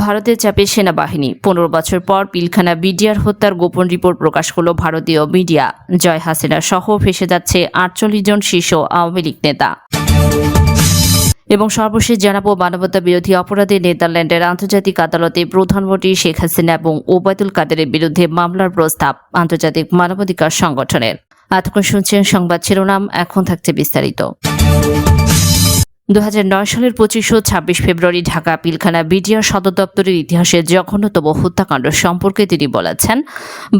ভারতের চাপে সেনাবাহিনী। পনেরো বছর পর পিলখানা বিডিআর হত্যার গোপন রিপোর্ট প্রকাশ করল ভারতীয় মিডিয়া। জয় হাসিনা সহ ফেসে যাচ্ছে আটচল্লিশ জন শীর্ষ আওয়ামী লীগ নেতা। এবং সর্বশেষ জানাব, মানবতা বিরোধী অপরাধে নেদারল্যান্ডের আন্তর্জাতিক আদালতে প্রধানমন্ত্রী শেখ হাসিনা এবং ওবায়দুল কাদেরের বিরুদ্ধে মামলার প্রস্তাব আন্তর্জাতিক মানবাধিকার সংগঠনের। এতক্ষণ শুনছেন সংবাদ শিরোনাম, এখন থাকছে বিস্তারিত। দু হাজার নয় সালের পঁচিশ ও ছাব্বিশ ফেব্রুয়ারি ঢাকা পিলখানা বিডিআর সদর দপ্তরের ইতিহাসে জঘন্যতম হত্যাকাণ্ড সম্পর্কে তিনি বলেছেন,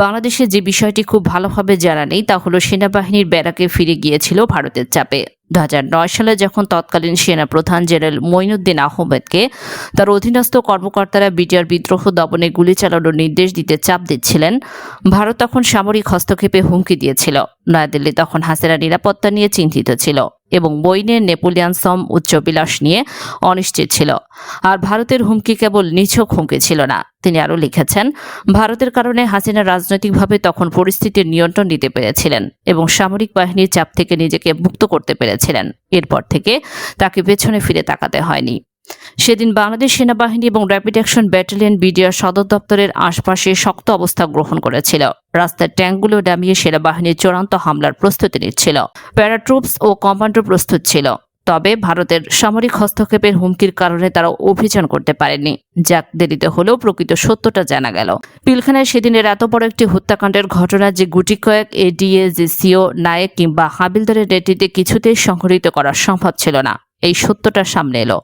বাংলাদেশে যে বিষয়টি খুব ভালোভাবে জানা নেই তা হল সেনাবাহিনীর ব্যারাকে ফিরে গিয়েছিল ভারতের চাপে। দু হাজার নয় সালে যখন তৎকালীন সেনাপ্রধান জেনারেল মঈনুদ্দিন আহমেদকে তার অধীনস্থ কর্মকর্তারা বিডিআর বিদ্রোহ দমনে গুলি চালানোর নির্দেশ দিতে চাপ দিচ্ছিলেন, ভারত তখন সামরিক হস্তক্ষেপে হুমকি দিয়েছিল। নয়াদিল্লি তখন হাসিনা নিরাপত্তা নিয়ে চিন্তিত ছিল এবং বইনের নেপোলিয়ান সম উচ্চবিলাস নিয়ে অনিশ্চিত ছিল। আর ভারতের হুমকি কেবল নিছক হুমকি ছিল না। তিনি আরও লিখেছেন, ভারতের কারণে হাসিনা রাজনৈতিকভাবে তখন পরিস্থিতির নিয়ন্ত্রণ নিতে পেরেছিলেন এবং সামরিক বাহিনীর চাপ থেকে নিজেকে মুক্ত করতে পেরেছিলেন। এরপর থেকে তাকে পেছনে ফিরে তাকাতে হয়নি। সেদিন বাংলাদেশ সেনাবাহিনী এবং র্যাপিড অ্যাকশন ব্যাটালিয়ন বিডিআর সদর দপ্তরের আশপাশে শক্ত অবস্থা গ্রহণ করেছিল। রাস্তার ট্যাঙ্কগুলো ডামিয়ে সেনাবাহিনীর চূড়ান্ত হামলার প্রস্তুতি নিচ্ছিল। প্যারাট্রুপস ও কমান্ডো প্রস্তুত ছিল। তবে ভারতের সামরিক হস্তক্ষেপের হুমকির কারণে তারা অভিযান করতে পারেনি যাক, দেরিতে হলেও প্রকৃত সত্যটা জানা গেল। পিলখানায় সেদিনের এত বড় একটি হত্যাকাণ্ডের ঘটনা যে গুটি কয়েক এডিএ জিসিও নায়েক কিংবা হাবিলদারের নেতৃত্বে কিছুতেই সংঘটিত করা সম্ভব ছিল না। এই সত্যটা সামনে এলো।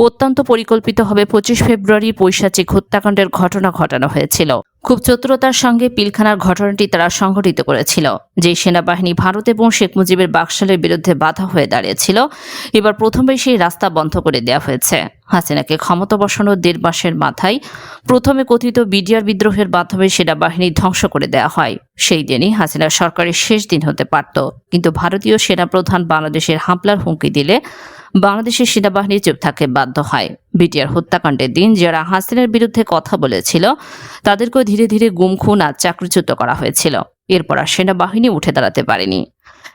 অত্যন্ত পরিকল্পিতভাবে পঁচিশ ফেব্রুয়ারি পৈশাচিক হত্যাকাণ্ডের ঘটনা ঘটানো হয়েছিল। খুব চতুরতার সঙ্গে পিলখানার ঘটনাটি তারা সংঘটিত করেছিল। যে সেনাবাহিনী ভারত এবং শেখ মুজিবের বাকশালের বিরুদ্ধে বাধা হয়ে দাঁড়িয়েছিল, এবার প্রথমে সেই রাস্তা বন্ধ করে দেওয়া হয়েছে। হাসিনাকে ক্ষমতা বসানোর দেড় মাসের মাথায় প্রথমে কথিত বিডিআর বিদ্রোহের মাধ্যমে সেনাবাহিনী ধ্বংস করে দেওয়া হয়। সেই দিনই হাসিনা সরকারের শেষ দিন হতে পারত। কিন্তু ভারতীয় সেনাপ্রধান বাংলাদেশের হামলার হুমকি দিলে বাংলাদেশের সেনাবাহিনী চুপ থাকতে বাধ্য হয়। বিটিআর হত্যাকাণ্ডের দিন যারা হাসিনার বিরুদ্ধে কথা বলেছিল, তাদেরকেও ধীরে ধীরে গুম, খুন আর চাকরিচ্যুত করা হয়েছিল। এরপর আর সেনাবাহিনী উঠে দাঁড়াতে পারেনি।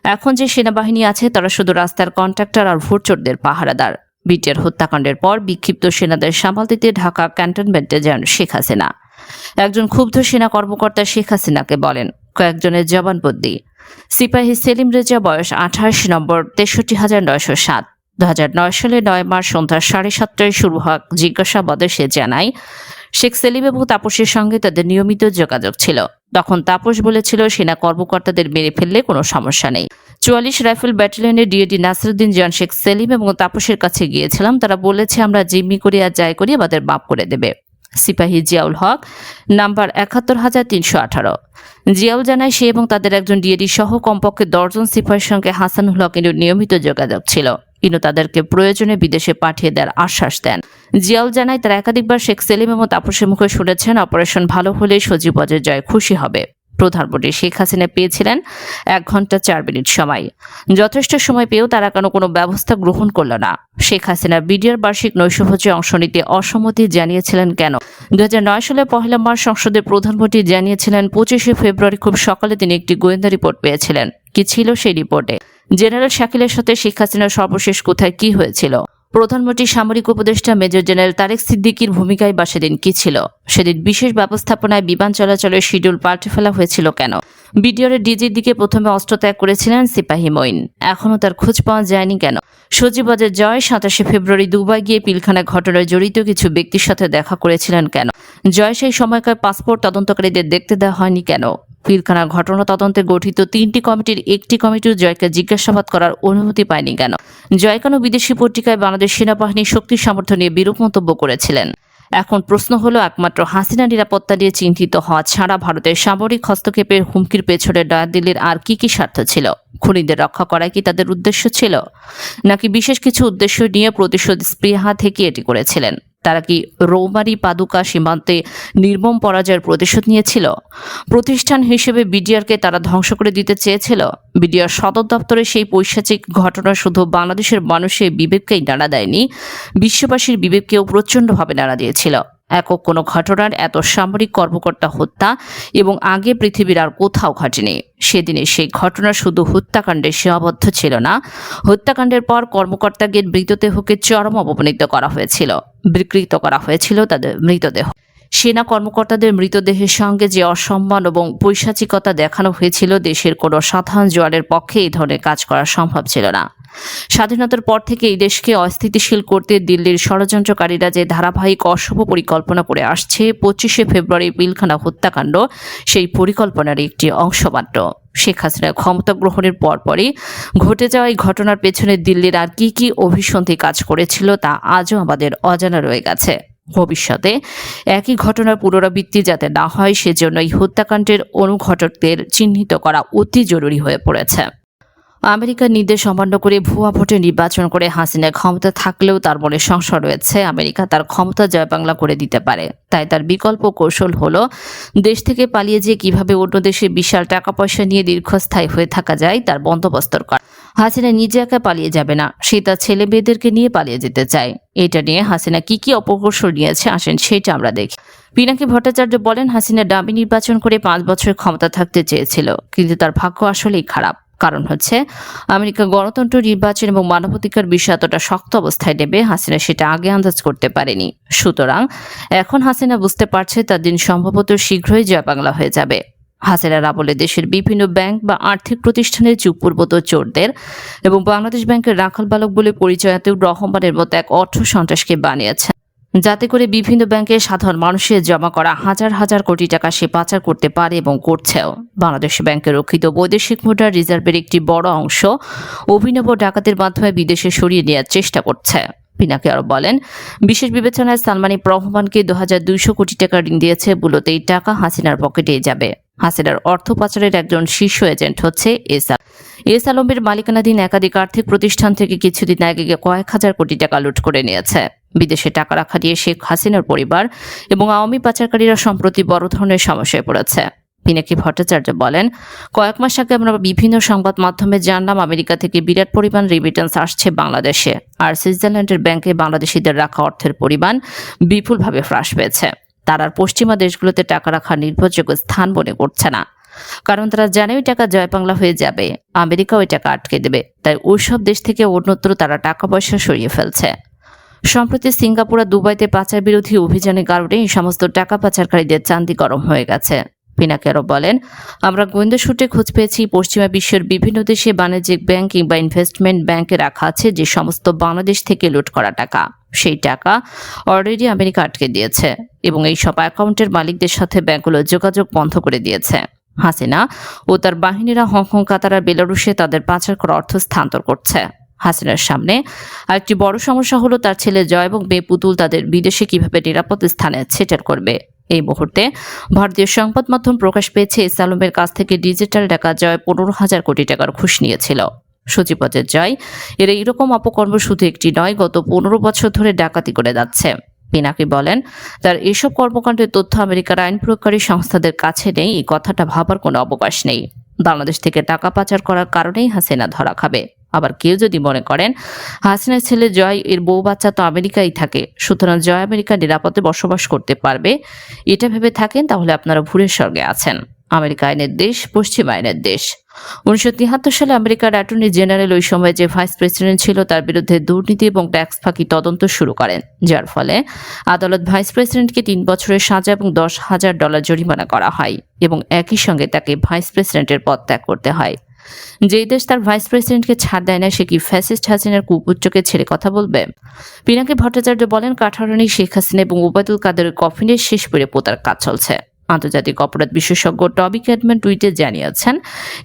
এখন যে সেনাবাহিনী আছে, তারা শুধু রাস্তার কন্ট্রাক্টর আর ভোটচোরদের পাহারাদার। বিটিআর হত্যাকাণ্ডের পর বিক্ষিপ্ত সেনাদের সামাল দিতে ঢাকা ক্যান্টনমেন্টে যান শেখ হাসিনা। একজন ক্ষুব্ধ সেনা কর্মকর্তা শেখ হাসিনাকে বলেন, কয়েকজনের জবানবন্দি। সিপাহী সেলিম রেজা বয়স আঠাশ, নম্বর তেষট্টি হাজার নয়শো সাত। দু হাজার নয় সালে নয় মার্চ সন্ধ্যা সাড়ে সাতটায় শুরু হওয়া জিজ্ঞাসাবাদে সে জানায় শেখ সেলিম এবং তাপসের সঙ্গে তাদের নিয়মিত যোগাযোগ ছিল। তখন তাপস বলেছিল, সেনা কর্মকর্তাদের মেরে ফেললে কোনো সমস্যা নেই। চুয়াল্লিশ রাইফেল ব্যাটালিয়নের ডিএডি নাসরুদ্দিন জান শেখ সেলিম এবং তাপসের কাছে গিয়েছিলাম। তারা বলেছে, আমরা জিম্মি করি আর যাই করি, আমাদের মাপ করে দেবে। সিপাহী জিয়াউল হক, নাম্বার একাত্তর হাজার তিনশো আঠারো। জিয়াউল জানায়, সে এবং তাদের একজন ডিএডি সহ কমপক্ষে দশজন সিপাহীর সঙ্গে হাসানুল হকের নিয়মিত যোগাযোগ ছিল। ইনু তাদেরকে প্রয়োজনে বিদেশে পাঠিয়ে দেওয়ার আশ্বাস দেন। জিয়াউল জানায়, তারা একাধিকবার শেখ সেলিম এবং তাপসের মুখে শুনেছেন, অপারেশন ভালো হলে সজীব অজয় জয় খুশি হবে। প্রধানমন্ত্রী শেখ হাসিনা পেয়েছিলেন এক ঘণ্টা চার মিনিট সময়। যথেষ্ট সময় পেয়েও তারা কেন, কোনো ব্যবস্থা গ্রহণ করল না। শেখ হাসিনা বিডিআর বার্ষিক নৈশভোজে অংশ নিতে অসম্মতি জানিয়েছিলেন কেন? দু হাজার নয় সালে পহেলা মার্চ সংসদে প্রধানমন্ত্রী জানিয়েছিলেন, পঁচিশে ফেব্রুয়ারি খুব সকালে তিনি একটি গোয়েন্দা রিপোর্ট পেয়েছিলেন। কি ছিল সেই রিপোর্টে? জেনারেল শাকিলের সাথে শেখ হাসিনার সর্বশেষ কোথায় কি হয়েছিল? প্রধানমন্ত্রী সামরিক উপদেষ্টা মেজর জেনারেল তারেক সিদ্দিকির ভূমিকায় বা সেদিন কি ছিল? সেদিন বিশেষ ব্যবস্থাপনায় বিমান চলাচলের শিডিউল পাল্টে ফেলা হয়েছিল কেন? বিডিআরের ডিজির দিকে প্রথমে অস্ত্র ত্যাগ করেছিলেন সিপাহী মঈন। এখনও তার খোঁজ পাওয়া যায়নি কেন? সচিবাজের জয় সাতাশে ফেব্রুয়ারি দুবাই গিয়ে পিলখানা ঘটনায় জড়িত কিছু ব্যক্তির সাথে দেখা করেছিলেন কেন? জয় সেই সময়কার পাসপোর্ট তদন্তকারীদের দেখতে দেওয়া হয়নি কেন? পিলখানা ঘটনা তদন্তে গঠিত তিনটি কমিটির একটি কমিটির জয়কে জিজ্ঞাসাবাদ করার অনুমতি পায়নি কেন? জয় কেন বিদেশি পত্রিকায় বাংলাদেশ সেনাবাহিনীর শক্তি সামর্থ্য নিয়ে বিরূপ মন্তব্য করেছিলেন। এখন প্রশ্ন হলো, একমাত্র হাসিনা নিরাপত্তা নিয়ে চিন্তিত হওয়া ছাড়া ভারতের সামরিক হস্তক্ষেপের হুমকির পেছনে নয়াদিল্লির আর কি কি স্বার্থ ছিল? খুনিদের রক্ষা করাই কি তাদের উদ্দেশ্য ছিল? নাকি বিশেষ কিছু উদ্দেশ্য নিয়ে প্রতিশোধ স্পৃহা থেকে এটি করেছিলেন? তারা কি রৌমারি পাদুকা সীমান্তে নির্মম পরাজয়ের প্রতিশোধ নিয়েছিল? প্রতিষ্ঠান হিসেবে বিডিআরকে তারা ধ্বংস করে দিতে চেয়েছিল। বিডিআর সদর দপ্তরে সেই পৈশাচিক ঘটনা শুধু বাংলাদেশের মানুষের বিবেককেই নাড়া দেয়নি, বিশ্ববাসীর বিবেককেও প্রচণ্ডভাবে নাড়া দিয়েছিল। একক কোনো ঘটনার এত সামরিক কর্মকর্তা হত্যা এবং আগে পৃথিবীর আর কোথাও ঘটেনি। সেদিনে সেই ঘটনা শুধু হত্যাকাণ্ডে সীমাবদ্ধ ছিল না। হত্যাকাণ্ডের পর কর্মকর্তাকে মৃতদেহকে চরম অপমানিত করা হয়েছিল। বিকৃত করা হয়েছিল তাদের মৃতদেহ। সেনা কর্মকর্তাদের মৃতদেহের সঙ্গে যে অসম্মান এবং পৈশাচিকতা দেখানো হয়েছিল, দেশের কোনো সাধারণ জোয়ারের পক্ষে এই ধরনের কাজ করা সম্ভব ছিল না। স্বাধীনতার পর থেকে এই দেশকে অস্থিতিশীল করতে দিল্লির ষড়যন্ত্রকারীরা যে ধারাবাহিক অশুভ পরিকল্পনা করে আসছে, পঁচিশে ফেব্রুয়ারি পিলখানা হত্যাকাণ্ড সেই পরিকল্পনার একটি অংশ মাত্র। শেখ হাসিনা ক্ষমতা গ্রহণের পরপরই ঘটে যাওয়া এই ঘটনার পেছনে দিল্লির আর কি কি অভিসন্ধি কাজ করেছিল তা আজও আমাদের অজানা রয়ে গেছে। ভবিষ্যতে। একই ঘটনার পুনরাবৃত্তি যাতে না হয় সেজন্য এই হত্যাকাণ্ডের অনুঘটকদের চিহ্নিত করা অতি জরুরি হয়ে পড়েছে। আমেরিকার নির্দেশ অমান্য করে ভুয়া ভোটে নির্বাচন করে হাসিনা ক্ষমতা থাকলেও তার মনে সংশয় রয়েছে। আমেরিকা তার ক্ষমতা জয় বাংলা করে দিতে পারে। তাই তার বিকল্প কৌশল হল দেশ থেকে পালিয়ে যেয়ে কীভাবে অন্য দেশে বিশাল টাকা পয়সা নিয়ে দীর্ঘস্থায়ী হয়ে থাকা যায় তার বন্দোবস্ত করা। হাসিনা নিজে একা পালিয়ে যাবে না, সে তার ছেলে মেয়েদেরকে নিয়ে পালিয়ে যেতে চায়। এটা নিয়ে হাসিনা কি কি অপকৌশল নিয়েছে আসেন সেটা আমরা দেখি। পিনাকি ভট্টাচার্য বলেন, হাসিনা ডামি নির্বাচন করে পাঁচ বছর ক্ষমতা থাকতে চেয়েছিল, কিন্তু তার ভাগ্য আসলেই খারাপ। কারণ হচ্ছে, আমেরিকা গণতন্ত্র, নির্বাচন এবং মানবাধিকার বিষয় এতটা শক্ত অবস্থায় নেবে হাসিনা সেটা আগে আন্দাজ করতে পারেনি। সুতরাং এখন হাসিনা বুঝতে পারছে তার দিন সম্ভবত শীঘ্রই জয় বাংলা হয়ে যাবে। হাসিনার আমলে দেশের বিভিন্ন ব্যাংক বা আর্থিক প্রতিষ্ঠানের চুপপূর্বত চোরদের এবং বাংলাদেশ ব্যাংকের রাখাল বালক বলে পরিচয়াত রহমানের মতো এক অর্থ সন্ত্রাসকে বানিয়েছে। যাতে করে বিভিন্ন ব্যাংকে সাধারণ মানুষের জমা করা হাজার হাজার কোটি টাকা সে পাচার করতে পারে এবং করছেও। বাংলাদেশ ব্যাংকে রক্ষিত বৈদেশিক মুদ্রার রিজার্ভের একটি বড় অংশ অভিনব ডাকাতের মাধ্যমে বিদেশে সরিয়ে নেওয়ার চেষ্টা করছে। পিনাকি আরও বলেন, বিশেষ বিবেচনায় সালমানি রহমানকে দু হাজার দুইশো কোটি টাকা ঋণ দিয়েছে বলতে এই টাকা হাসিনার পকেটে যাবে। হাসিনার অর্থ পাচারের একজন শীর্ষ এজেন্ট হচ্ছে এস এস আলমের মালিকানাধীন একাধিক আর্থিক প্রতিষ্ঠান থেকে কিছুদিন আগে কয়েক হাজার কোটি টাকা লুট করে নিয়েছে। বিদেশে টাকা রাখা দিয়ে শেখ হাসিনার পরিবার এবং আওয়ামী পাচারকারীরা সম্প্রতি বড় ধরনের সমস্যায় পড়েছে। পিনাকি ভট্টাচার্য বলেন, কয়েক মাস আগে আমরা বিভিন্ন সংবাদ মাধ্যমে জানলাম আমেরিকা থেকে বিরাট পরিমাণ রিমিটেন্স আসছে বাংলাদেশে, আর সুইজারল্যান্ডের ব্যাংকে বাংলাদেশিদের রাখা অর্থের পরিমাণ বিপুলভাবে হ্রাস পেয়েছে। তারা পশ্চিমা দেশগুলোতে টাকা রাখার নির্ভরযোগ্য স্থান মনে করছে না। কারণ তারা জানে ওই টাকা জয় বাংলা হয়ে যাবে আমেরিকা ওই টাকা আটকে দেবে, তাই ওইসব দেশ থেকে অন্যত্র তারা টাকা পয়সা সরিয়ে ফেলছে। সম্প্রতি সিঙ্গাপুর আর দুবাইতে পাচার বিরোধী অভিযানের কারণে এই সমস্ত টাকা পাচারকারীদের চান্দি গরম হয়ে গেছে। পিনাকি আরও বলেন, আমরা গোয়েন্দা সূত্রে খোঁজ পেয়েছি, পশ্চিমা বিশ্বের বিভিন্ন দেশে বাণিজ্যিক ব্যাংক কিংবা ইনভেস্টমেন্ট ব্যাংকে রাখা আছে যে সমস্ত বাংলাদেশ থেকে লুট করা টাকা। সেই টাকা অলরেডি আমেরিকা আটকে দিয়েছে এবং এই সব অ্যাকাউন্টের মালিকদের সাথে ব্যাংকগুলো যোগাযোগ বন্ধ করে দিয়েছে। হাসিনা ও তার বাহিনীরা হংকং, কাতার বেলারুশে তাদের পাচার করা অর্থ স্থানান্তর করছে। হাসিনার সামনে। আরেকটি বড় সমস্যা হলো তার ছেলে জয় এবং মেয়ে পুতুল তাদের বিদেশে কীভাবে নিরাপদ স্থানে সেটেল করবে। এই মুহূর্তে ভারতীয় সংবাদ মাধ্যম প্রকাশ পেয়েছে, এস আলমের কাছ থেকে ডিজিটাল টাকা জয় পনেরো হাজার কোটি টাকার ঘুষ নিয়েছিল। সচিপথের জয়, এর এইরকম অপকর্ম শুধু একটি নয়, গত পনেরো বছর ধরে ডাকাতি করে যাচ্ছে। পিনাকি বলেন, তার এসব কর্মকাণ্ডের তথ্য আমেরিকার আইন প্রয়োগকারী সংস্থাদের কাছে নেই, এই কথাটা ভাবার কোনো অবকাশ নেই। বাংলাদেশ থেকে টাকা পাচার করার কারণেই হাসিনা ধরা খাবে। আবার কেউ যদি মনে করেন, হাসিনার ছেলে জয় এর বউ বাচ্চা তো আমেরিকায় থাকে, সুতরাং জয় আমেরিকা নিরাপদে বসবাস করতে পারবে, এটা ভেবে থাকেন, তাহলে আপনারা ভুলের স্বর্গে আছেন। আমেরিকা আইনের দেশ, পশ্চিম আইনের দেশ। উনিশশো তিয়াত্তর সালে আমেরিকার অ্যাটর্নি জেনারেল ওই সময় যে ভাইস প্রেসিডেন্ট ছিল, তার বিরুদ্ধে দুর্নীতি এবং ট্যাক্স ফাঁকি তদন্ত শুরু করেন, যার ফলে আদালত ভাইস প্রেসিডেন্টকে তিন বছরের সাজা এবং দশ হাজার ডলার জরিমানা করা হয় এবং একই সঙ্গে তাকে ভাইস প্রেসিডেন্টের পদ ত্যাগ করতে হয়। যেই দেশ তার ভাইস প্রেসিডেন্টকে ছাড় দেয় না, সে কি ফ্যাসিস্ট হাসিনার কুপুচ্চকে ছেড়ে কথা বলবে? পিনাকি ভট্টাচার্য বলেন, কাঠারানি, শেখ হাসিনা এবং ওবায়দুল কাদের কফিনের শেষ করে পোতার কাজ চলছে। আন্তর্জাতিক অপরাধ বিশেষজ্ঞ টবি ক্যাডম্যান টুইটে জানিয়েছেন,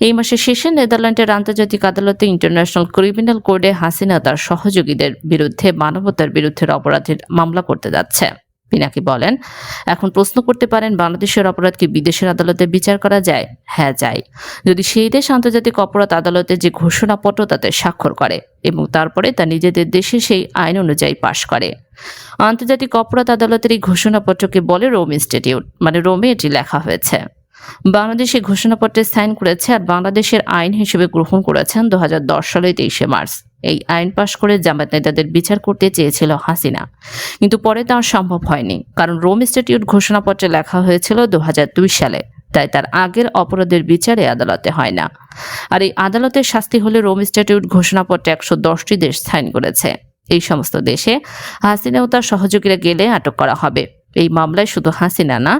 এই মাসের শেষে নেদারল্যান্ডের আন্তর্জাতিক আদালতে ইন্টারন্যাশনাল ক্রিমিনাল কোর্টে হাসিনা তার সহযোগীদের বিরুদ্ধে মানবতার বিরুদ্ধে অপরাধের মামলা করতে যাচ্ছে। পিনাকি বলেন, এখন প্রশ্ন করতে পারেন বাংলাদেশের অপরাধ কি বিদেশের আদালতে বিচার করা যায়? হ্যাঁ যায়। যদি সেই দেশ আন্তর্জাতিক অপরাধ আদালতে যে ঘোষণাপত্র তাতে স্বাক্ষর করে এবং তারপরে তা নিজেদের দেশে সেই আইন অনুযায়ী পাশ করে। আন্তর্জাতিক অপরাধ আদালতের এই ঘোষণাপত্রকে বলে রোম ইনস্টিটিউট। মানে রোমে এটি লেখা হয়েছে। বাংলাদেশে ঘোষণাপত্রে সাইন করেছে আর বাংলাদেশের আইন হিসেবে গ্রহণ করেছেন দু হাজার সালের তেইশে মার্চ। এই আইন পাশ করে জামাত নেতাদের বিচার করতে চেয়েছিল হাসিনা। কিন্তু পরে তা সম্ভব হয়নি, কারণ রোম ইনস্টিটিউট ঘোষণাপত্রে লেখা হয়েছিল দু হাজার দুই সালে, তাই তার আগের অপরাধের বিচারে আদালতে হয় না। আর এই আদালতের শাস্তি হলে রোম ইনস্টিটিউট ঘোষণাপত্রে একশো দশটি দেশ সাইন করেছে। এই সমস্ত দেশে হাসিনা ও তার সহযোগীরা গেলে আটক করা হবে। এই মামলায় শুধু হাসিনা না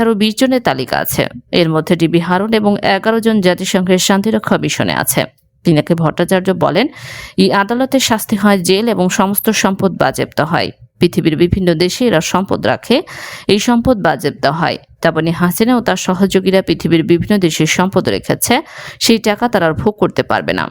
আরও বিশ জনের তালিকা আছে। এর মধ্যে ডিবি হারুন এবং এগারো জন জাতিসংঘের শান্তিরক্ষা মিশনে আছে। পিনাকি ভট্টাচার্য বলেন, এই আদালতের শাস্তি হয় জেল এবং সমস্ত সম্পদ বাজেপ্ত হয়। পৃথিবীর বিভিন্ন দেশে এরা সম্পদ রাখে, এই সম্পদ বাজেপ্ত হয়। তেমনি হাসিনা ও তার সহযোগীরা পৃথিবীর বিভিন্ন দেশের সম্পদ রেখেছে, সেই টাকা তারা ভোগ করতে পারবে না।